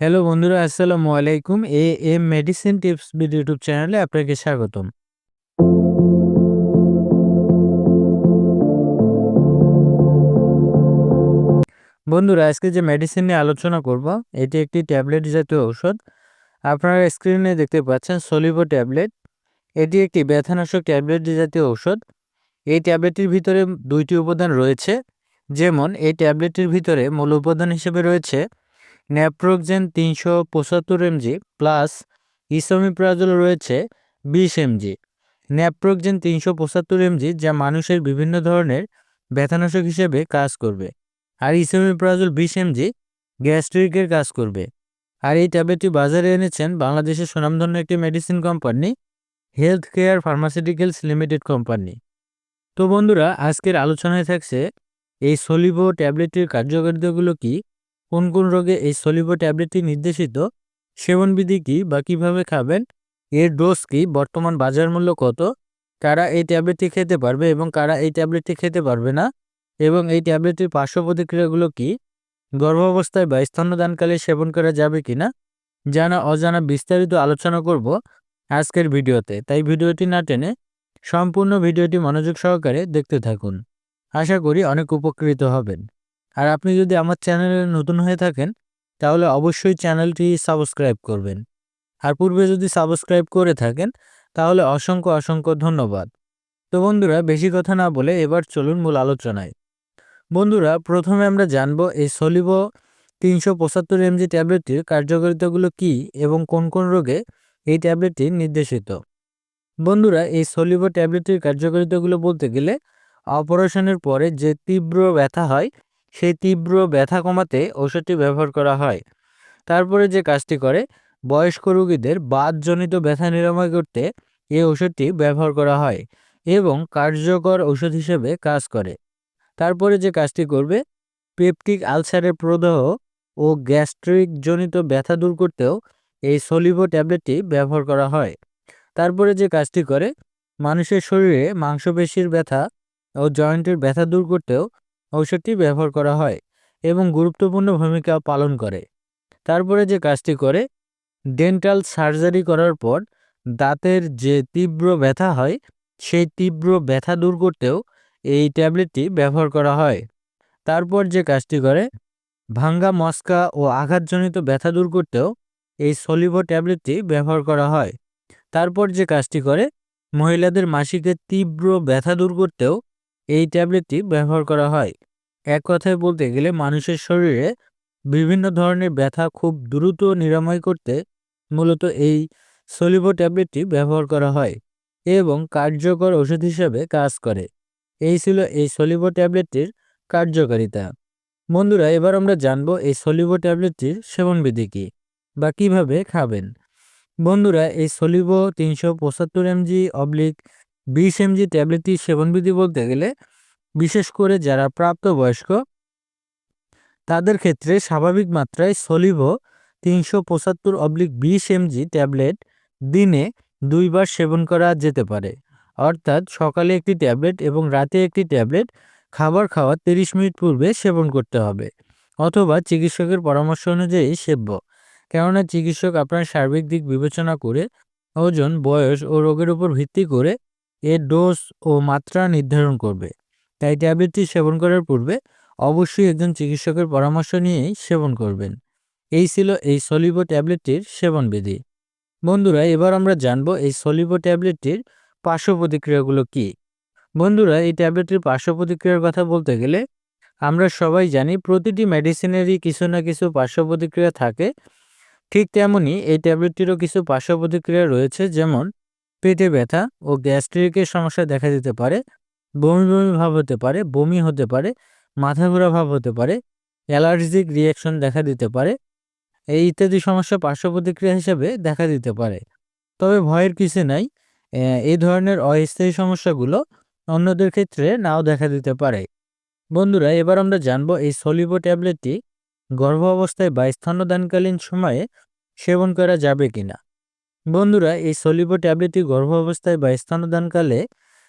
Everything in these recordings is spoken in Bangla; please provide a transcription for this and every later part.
হ্যালো বন্ধুরা, আসসালামু আলাইকুম। A M medicine tips video YouTube চ্যানেলে আপনাকে স্বাগতম। বন্ধুরা, আজকে যে মেডিসিন নিয়ে আলোচনা করব, এটি একটি ট্যাবলেট জাতীয় ঔষধ। আপনারা স্ক্রিনে দেখতে পাচ্ছেন সলিভো ট্যাবলেট এটি একটি ব্যথানাশক ট্যাবলেট জাতীয় ঔষধ। এই ট্যাবলেটটির ভিতরে দুইটি উপাদান রয়েছে। যেমন, এই ট্যাবলেটটির ভিতরে মূল উপাদান হিসেবে রয়েছে ন্যাপ্রোকজেন তিনশো পঁচাত্তর এমজি প্লাস ইসোমিপ্রাজল রয়েছে বিশ এমজি। ন্যাপ্রোকজেন তিনশো পঁচাত্তর এমজি যা মানুষের বিভিন্ন ধরনের ব্যথানাশক হিসেবে কাজ করবে। আর ইসোমিপ্রাজল বিশ এমজি গ্যাস্ট্রিকের কাজ করবে। আর এই ট্যাবলেটটি বাজারে এনেছেন বাংলাদেশের সুনামধন্য একটি medicine company health care pharmaceuticals limited company. তো বন্ধুরা, আজকের আলোচনায় থাকছে এই সলিভো ট্যাবলেটটির কার্যকারিতাগুলো কি? কোন কোন রোগে এই সলিভো ট্যাবলেটটি নির্দেশিত সেবনবিধি কী বা কীভাবে খাবেন, এর ডোজ কি, বর্তমান বাজার মূল্য কত, কারা এই ট্যাবলেটটি খেতে পারবে এবং কারা এই ট্যাবলেটটি খেতে পারবে না, এবং এই ট্যাবলেটটির পার্শ্ব প্রতিক্রিয়াগুলো কি, গর্ভাবস্থায় বা স্তন্যদানকালে সেবন করা যাবে কি না জানা অজানা বিস্তারিত আলোচনা করব আজকের ভিডিওতে। তাই ভিডিওটি না টেনে সম্পূর্ণ ভিডিওটি মনোযোগ সহকারে দেখতে থাকুন। আশা করি অনেক উপকৃত হবেন। আর আপনি যদি আমার চ্যানেলে নতুন হয়ে থাকেন, তাহলে অবশ্যই চ্যানেলটি সাবস্ক্রাইব করবেন। আর পূর্বে যদি সাবস্ক্রাইব করে থাকেন, তাহলে অসংখ্য অসংখ্য ধন্যবাদ। তো বন্ধুরা, বেশি কথা না বলে এবার চলুন মূল আলোচনায়। বন্ধুরা, প্রথমে আমরা জানব এই সলিভো তিনশো পঁচাত্তর এমজি ট্যাবলেটটির কার্যকারিতাগুলো কি এবং কোন কোন রোগে এই ট্যাবলেটটি নির্দেশিত? বন্ধুরা, এই সলিভো ট্যাবলেটটির কার্যকারিতাগুলো বলতে গেলে, অপারেশনের পরে যে তীব্র ব্যথা হয় সেই তীব্র ব্যথা কমাতে ওষুধটি ব্যবহার করা হয়। তারপরে যে কাজটি করে, বয়স্ক রোগীদের বাদজনিত ব্যথা নিরাময় করতে এই ওষুধটি ব্যবহার করা হয় এবং কার্যকর ওষুধ হিসেবে কাজ করে। তারপরে যে কাজটি করবে, পেপটিক আলসারের প্রদাহ ও গ্যাস্ট্রিক জনিত ব্যথা দূর করতেও এই সলিভো ট্যাবলেটটি ব্যবহার করা হয়। তারপরে যে কাজটি করে, মানুষের শরীরে মাংসপেশির ব্যথা ও জয়েন্টের ব্যথা দূর করতেও ঔষধটি ব্যবহার করা হয় এবং গুরুত্বপূর্ণ ভূমিকা পালন করে। তারপরে যে কাজটি করে, ডেন্টাল সার্জারি করার পর দাঁতের যে তীব্র ব্যথা হয়, সেই তীব্র ব্যথা দূর করতেও এই ট্যাবলেটটি ব্যবহার করা হয়। তারপর যে কাজটি করে, ভাঙ্গা মস্কা ও আঘাতজনিত ব্যথা দূর করতেও এই সলিভো ট্যাবলেটটি ব্যবহার করা হয়। তারপর যে কাজটি করে, মহিলাদের মাসিকের তীব্র ব্যথা দূর করতেও এই ট্যাবলেটটি ব্যবহার করা হয়। এক কথায় বলতে গেলে মানুষের শরীরে বিভিন্ন ধরনের ব্যথা খুব দ্রুত নিরাময় করতে মূলত এই সলিভো ট্যাবলেটটি ব্যবহার করা হয় এবং কার্যকর ওষুধ হিসেবে কাজ করে। এই ছিল এই সলিভো ট্যাবলেটটির কার্যকারিতা। বন্ধুরা, এবার আমরা জানব এই সলিভো ট্যাবলেটটির সেবনবিধি কী বা কীভাবে খাবেন। বন্ধুরা, এই সলিভো তিনশো পঁচাত্তর এমজি অবলিক বিশ এমজি ট্যাবলেটটির সেবনবিধি বলতে গেলে বিশেষ করে যারা প্রাপ্তবয়স্ক, তাদের ক্ষেত্রে স্বাভাবিক মাত্রায় সলিভো তিনশো পঁচাত্তর অবলিক বিশ এমজি ট্যাবলেট দিনে দুইবার সেবন করা যেতে পারে। অর্থাৎ সকালে একটি ট্যাবলেট এবং রাতে একটি ট্যাবলেট, খাবার খাওয়ার তিরিশ মিনিট পূর্বে সেবন করতে হবে অথবা চিকিৎসকের পরামর্শ অনুযায়ী সেব্য। কেননা চিকিৎসক আপনার সার্বিক দিক বিবেচনা করে ওজন, বয়স ও রোগের উপর ভিত্তি করে এর ডোজ ও মাত্রা নির্ধারণ করবে। তাই ট্যাবলেটটি সেবন করার পূর্বে অবশ্যই একজন চিকিৎসকের পরামর্শ নিয়েই সেবন করবেন। এই ছিল এই সলিভো ট্যাবলেটটির সেবনবিধি। বন্ধুরা, এবার আমরা জানব এই সলিভো ট্যাবলেটটির পার্শ্ব প্রতিক্রিয়াগুলো কী। বন্ধুরা, এই ট্যাবলেটটির পার্শ্ব প্রতিক্রিয়ার কথা বলতে গেলে আমরা সবাই জানি প্রতিটি মেডিসিনেরই কিছু না কিছু পার্শ্ব প্রতিক্রিয়া থাকে। ঠিক তেমনই এই ট্যাবলেটটিরও কিছু পার্শ্ব প্রতিক্রিয়া রয়েছে, যেমন পেটে ব্যথা ও গ্যাস্ট্রিকের সমস্যা দেখা দিতে পারে, বমি বমি ভাব হতে পারে, বমি হতে পারে, মাথা ঘোরা ভাব হতে পারে, অ্যালার্জিক রিয়াকশন দেখা দিতে পারে, এই ইত্যাদি সমস্যা পার্শ্ব প্রতিক্রিয়া হিসেবে দেখা দিতে পারে। তবে ভয়ের কিছু নাই এই ধরনের অস্থায়ী সমস্যাগুলো অন্যদের ক্ষেত্রে নাও দেখা দিতে পারে। বন্ধুরা, এবার আমরা জানব এই সলিভো ট্যাবলেটটি গর্ভ অবস্থায় বা স্তন্যদানকালীন সময়ে সেবন করা যাবে কিনা। বন্ধুরা, এই সলিভো ট্যাবলেটটি গর্ভ অবস্থায় বা স্তন্যদানকালে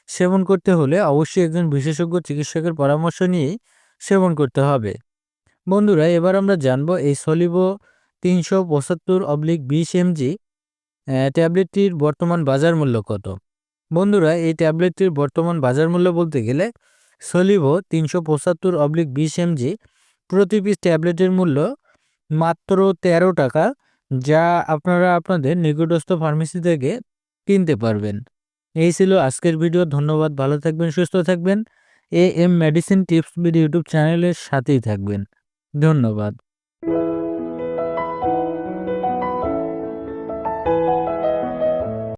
সেবন করতে হলে অবশ্যই একজন বিশেষজ্ঞ চিকিৎসকের পরামর্শ নিয়েই সেবন করতে হবে। বন্ধুরা, এবার আমরা জানব এই সলিভো তিনশো পঁচাত্তর অবলিক বিশ এমজি ট্যাবলেটটির বর্তমান বাজার মূল্য কত? বন্ধুরা, এই ট্যাবলেটটির বর্তমান বাজার মূল্য বলতে গেলে সলিভো তিনশো পঁচাত্তর অবলিক বিশ এমজি, প্রতি পিস ট্যাবলেটের মূল্য মাত্র তেরো টাকা যা আপনারা আপনাদের নিকটস্থ ফার্মেসি থেকে কিনতে পারবেন। এই ছিল আজকের ভিডিও ধন্যবাদ, ভালো থাকবেন, সুস্থ থাকবেন। A M medicine tips BD YouTube চ্যানেলের সাথেই থাকবেন। ধন্যবাদ।